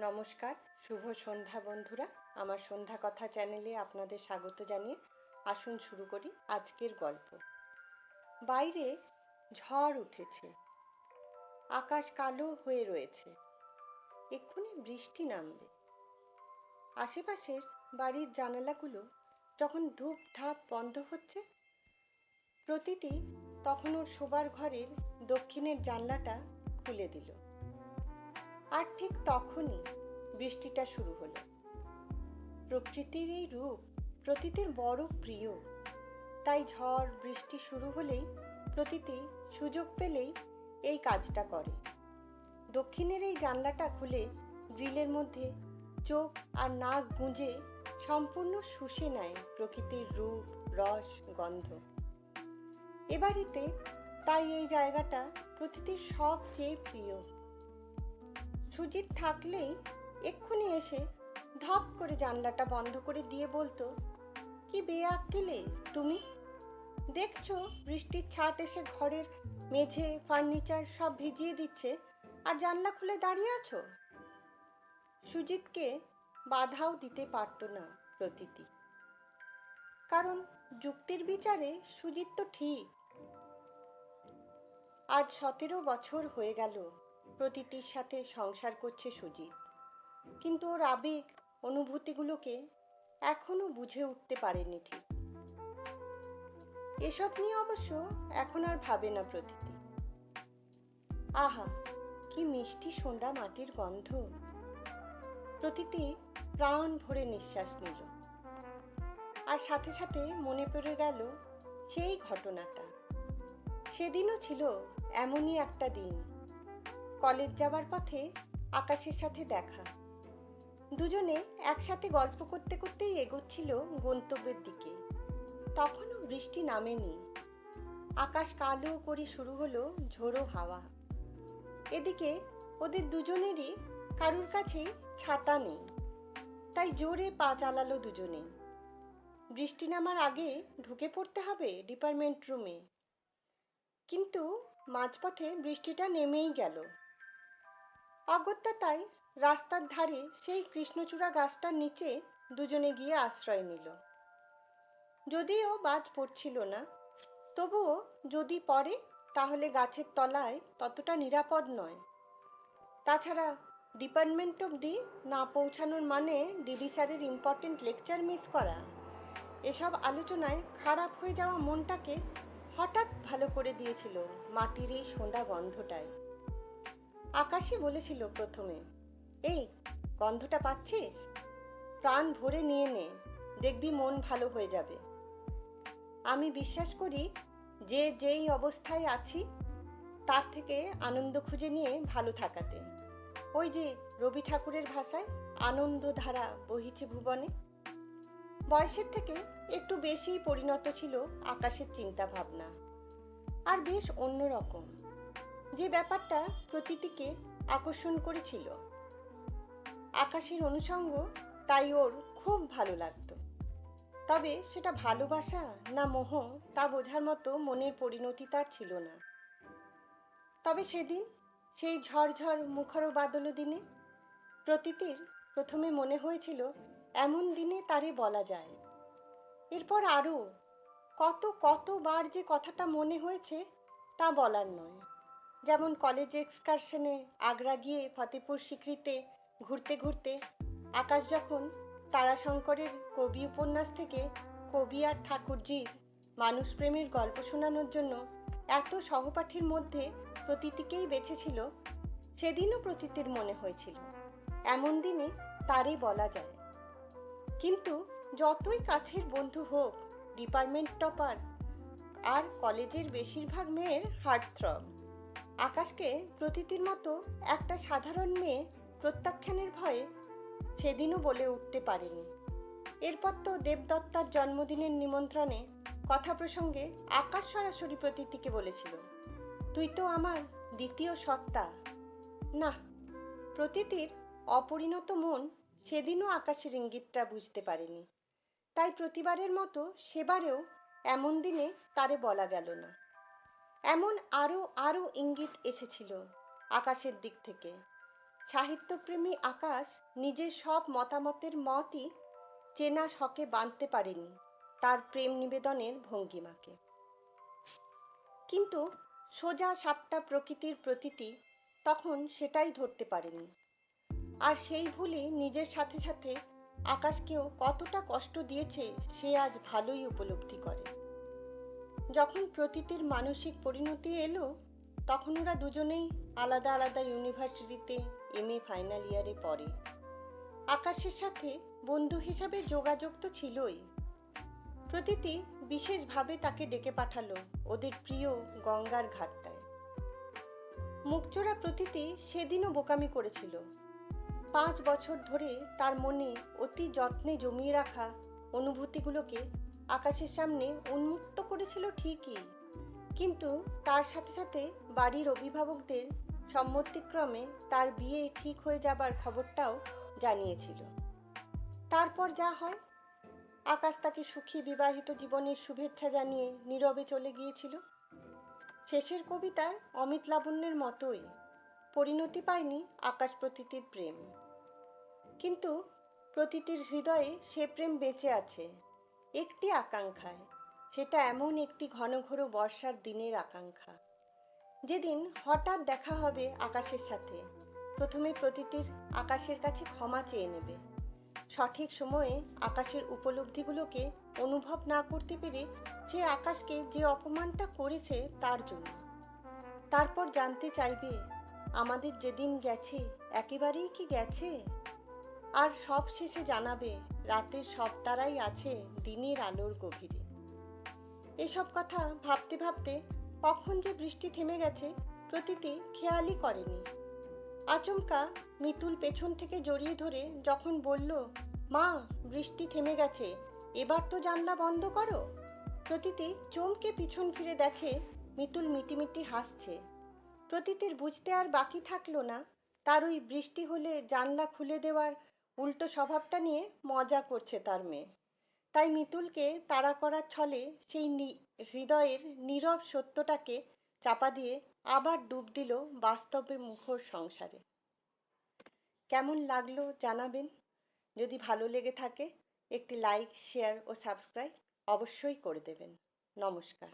নমস্কার, শুভ সন্ধ্যা বন্ধুরা। আমার সন্ধ্যা কথা চ্যানেলে আপনাদের স্বাগত জানিয়ে আসুন শুরু করি আজকের গল্প। বাইরে ঝড় উঠেছে। আকাশ কালো হয়ে রয়েছে। এক্ষুনি বৃষ্টি নামবে। আশেপাশের বাড়ির জানালাগুলো যখন ধূপ ধাপ বন্ধ হচ্ছে, প্রতিটি তখন ওর শোবার ঘরের দক্ষিণের জানলাটা খুলে দিল। আর ঠিক তখনই বৃষ্টিটা শুরু হলো। প্রকৃতির এই রূপ প্রতীতির বড় প্রিয়। তাই ঝড়, বৃষ্টি শুরু হলেই প্রতীতি সুযোগ পেলেই এই কাজটা করে। দক্ষিণের এই জানলাটা খুলে গ্রিলের মধ্যে চোখ আর নাক গুঁজে সম্পূর্ণ শুষে নেয় প্রকৃতির রূপ, রস, গন্ধ। এ তাই এই জায়গাটা প্রকৃতির সবচেয়ে প্রিয়। সুজিত থাকলেই এক্ষুনি এসে ধপ করে জানলাটা বন্ধ করে দিয়ে বলতো, কি বেআক্কেলে তুমি? দেখছ, বৃষ্টির ছাট এসে ঘরের মেঝে, ফার্নিচার সব ভিজিয়ে দিচ্ছে আর জানলা খুলে দাঁড়িয়ে আছো? সুজিতকে বাধাও দিতে পারতো না প্রতীতি। কারণ যুক্তির বিচারে সুজিত তো ঠিক। আজ সতেরো বছর হয়ে গেল। প্রতীতির সাথে সংসার করছে সুজিত। কিন্তু ওর আবেগ, অনুভূতিগুলোকে এখনও বুঝে উঠতে পারেনি ঠিক। এসব নিয়ে অবশ্য এখন আর ভাবে না প্রতীতি আহা, কি মিষ্টি সন্ধ্যা মাটির গন্ধ। প্রতীতি প্রাণ ভরে নিঃশ্বাস নিল। আর সাথে সাথে মনে পড়ে গেল সেই ঘটনাটা। সেদিনও ছিল এমনই একটা দিন। কলেজ যাবার পথে আকাশের সাথে দেখা। দুজনে একসাথে গল্প করতে করতেই এগোচ্ছিল গন্তব্যের দিকে। তখনও বৃষ্টি নামেনি। আকাশ কালো করে শুরু হলো ঝোড়ো হাওয়া। এদিকে ওদের দুজনেরই কারুর কাছেই ছাতা নেই, তাই জোরে পা চালালো দুজনে বৃষ্টি নামার আগে ঢুকে পড়তে হবে ডিপার্টমেন্ট রুমে। কিন্তু মাঝপথে বৃষ্টিটা নেমেই গেল। অগত্যা তাই রাস্তার ধারে সেই কৃষ্ণচূড়া গাছটার নিচে দুজনে গিয়ে আশ্রয় নিল। যদিও বাজ পড়ছিল না, তবুও যদি পড়ে, তাহলে গাছের তলায় ততটা নিরাপদ নয়। তাছাড়া ডিপার্টমেন্ট অবধি না পৌঁছানোর মানে ডিডি স্যারের ইম্পর্টেন্ট লেকচার মিস করা। এসব আলোচনায় খারাপ হয়ে যাওয়া মনটাকে হঠাৎ ভালো করে দিয়েছিল মাটির এই সন্ধ্যা গন্ধটায়। আকাশই বলেছিল প্রথমে, এই, গন্ধটা পাচ্ছিস? প্রাণ ভরে নিয়ে নে, দেখবি মন ভালো হয়ে যাবে। আমি বিশ্বাস করি, যে যেই অবস্থায় আছি, তার থেকে আনন্দ খুঁজে নিয়ে ভালো থাকাতে। ওই যে রবি ঠাকুরের ভাষায় আনন্দ ধারা বহিছে ভুবনে। বয়সের থেকে একটু বেশি পরিণত ছিল আকাশের চিন্তা ভাবনা আর বেশ অন্যরকম। যে ব্যাপারটা প্রতীতিকে আকর্ষণ করেছিল। আকাশের অনুষঙ্গ তাই ওর খুব ভালো লাগতো। তবে সেটা ভালোবাসা না মোহ তা বোঝার মতো মনের পরিণতি তার ছিল না। তবে সেদিন সেই ঝড়ঝড় মুখর বাদল দিনে প্রতীতির প্রথমে মনে হয়েছিল, এমন দিনে তারে বলা যায়। এরপর আরও, কত কতবার যে কথাটা মনে হয়েছে তা বলার নয়। যেমন কলেজ এক্সকারশনে আগ্রা গিয়ে ফতেপুর স্বীকৃতে ঘুরতে ঘুরতে, আকাশ যখন তারাশঙ্করের কবি উপন্যাস থেকে কবি আর ঠাকুরজির মানুষ প্রেমের গল্প শোনানোর জন্য এত সহপাঠীর মধ্যে প্রতীতিকেই বেছেছিল, সেদিনও প্রতীতির মনে হয়েছিল। এমন দিনে তারই বলা যায়। কিন্তু যতই কাছের বন্ধু হোক ডিপার্টমেন্ট টপার আর কলেজের বেশিরভাগ মেয়ের হার্ট থ্রব আকাশকে প্রতীতির মতো একটা সাধারণ মেয়ে প্রত্যাখ্যানের ভয়ে সেদিনও বলে উঠতে পারেনি। এরপর তো দেবদত্তার জন্মদিনের নিমন্ত্রণে কথা প্রসঙ্গে আকাশ সরাসরি প্রতীতিকে বলেছিল, তুই তো আমার দ্বিতীয় সত্তা। না প্রতীতির অপরিণত মন সেদিনও আকাশের ইঙ্গিতটা বুঝতে পারেনি। তাই প্রতিবারের মতো সেবারেও এমন দিনে তারে বলা গেল না। এমন আরও আরও ইঙ্গিত এসেছিল আকাশের দিক থেকে। সাহিত্যপ্রেমী আকাশ নিজের সব মতামতের মতই চেনা শখে বাঁধতে পারেনি তার প্রেম নিবেদনের ভঙ্গিমাকে। কিন্তু সোজা সাপটা প্রকৃতির প্রতীতি তখন সেটাই ধরতে পারেনি। আর সেই ভুলে নিজের সাথে সাথে আকাশকেও কতটা কষ্ট দিয়েছে সে আজ ভালোই উপলব্ধি করে। যখন প্রতীতির মানসিক পরিণতি এলো, তখন ওরা দুজনেই আলাদা আলাদা ইউনিভার্সিটিতে এম এ ফাইনাল ইয়ারে পড়ে। আকাশের সাথে বন্ধু হিসাবে যোগাযোগ তো ছিলই। প্রতীতি বিশেষভাবে তাকে ডেকে পাঠালো ওদের প্রিয় গঙ্গার ঘাটটায়। মুখচোরা প্রতীতি সেদিনও বোকামি করেছিল। পাঁচ বছর ধরে তার মনে অতি যত্নে জমিয়ে রাখা অনুভূতিগুলোকে আকাশের সামনে উন্মুক্ত করেছিল ঠিকই। কিন্তু তার সাথে সাথে বাড়ির অভিভাবকদের সম্মতিক্রমে তার বিয়ে ঠিক হয়ে যাবার খবরটাও জানিয়েছিল। তারপর যা হয়, আকাশ তাকে সুখী বিবাহিত জীবনের শুভেচ্ছা জানিয়ে নীরবে চলে গিয়েছিল। শেষের কবিতার অমিত লাবণ্যের মতোই, পরিণতি পায়নি আকাশ প্রতীতির প্রেম। কিন্তু প্রতীতির হৃদয়ে সে প্রেম বেঁচে আছে। একটি আকাঙ্ক্ষায়, সেটা এমন একটি ঘন ঘোর বর্ষার দিনের আকাঙ্ক্ষা। যেদিন হঠাৎ দেখা হবে আকাশের সাথে, প্রথমে প্রতীতির আকাশের কাছে ক্ষমা চেয়ে নেবে। সঠিক সময়ে আকাশের উপলব্ধিগুলোকে অনুভব না করতে পেরে সে আকাশকে যে অপমানটা করেছে তার জন্য। তারপর জানতে চাইবে, আমাদের যেদিন গেছে, একেবারেই কি গেছে? আর সব শেষে জানাবে রাতের সব তারাই আছে দিনের আলোর গভীরে। এসব কথা ভাবতে ভাবতে কখন যে বৃষ্টি থেমে গেছে প্রতীতি খেয়ালই করেনি। আচমকা মিতুল পেছন থেকে জড়িয়ে ধরে যখন বলল, মা, বৃষ্টি থেমে গেছে, এবার তো জানলা বন্ধ করো? প্রতীতি চমকে পিছন ফিরে দেখে মিতুল মিটিমিটি হাসছে। প্রতীতির বুঝতে আর বাকি থাকল না, তার ওই বৃষ্টি হলে জানলা খুলে দেওয়ার উল্টো স্বভাবটা নিয়ে মজা করছে তার মেয়ে। তাই মিতুলকে তাড়া করার ছলে সেই হৃদয়ের নীরব সত্যটাকে চাপা দিয়ে আবার ডুব দিল বাস্তবে মুখর সংসারে। কেমন লাগল জানাবেন? যদি ভালো লেগে থাকে, একটি লাইক, শেয়ার ও সাবস্ক্রাইব অবশ্যই করে দেবেন। নমস্কার।